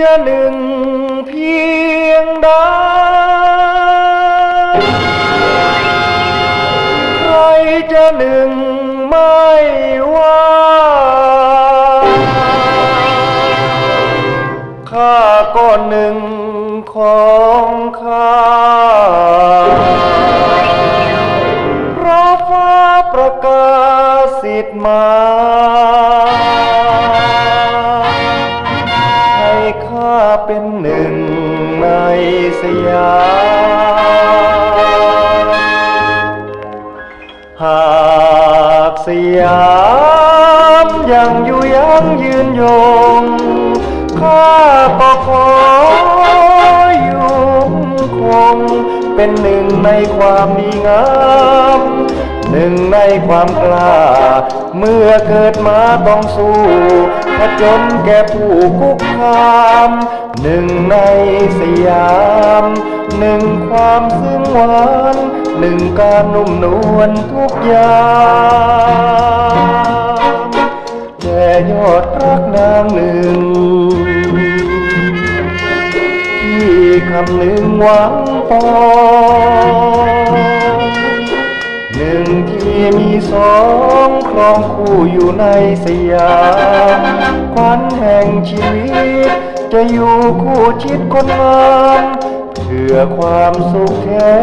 จะหนึ่งเพียงใดใครจะหนึ่งไม่ว่าข้าก็หนึ่งของข้าเพราะฟ้าประกาศสิทธิ์มา สยามหากสยามยังอยู่ยังยืนยงข้าก็ขออยู่คงเป็นหนึ่งในความดีงาม หนึ่งในความกล้า เมื่อเกิดมาต้องสู้ผจญแก่ผู้คุกคามหนึ่งในสยาม หนึ่งความซึ้งหวาน หนึ่งการนุ่มนวลทุกอย่างแต่ยอดรักนางหนึ่ง ที่คำนึงหวังปอง มีสองครองคู่อยู่ในสยามขวัญแห่งชีวิต จะอยู่คู่ชิดคนงามเพื่อความสุขแท้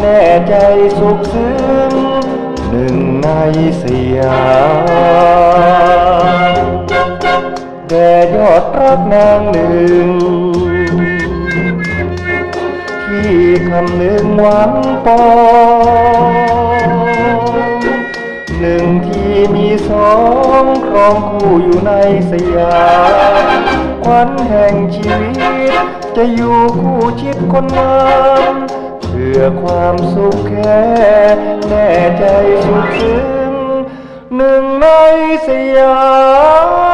แน่ใจสุขซึ้งหนึ่งในสยามแด่ยอดรักนางหนึ่ง ที่คำนึงหวังปอง สองครองคู่อยู่ในสยามขวัญแห่งชีวิต จะอยู่คู่ชิดคนงามเพื่อความสุขแค่แน่ใจสุขซึ้งหนึ่งในสยาม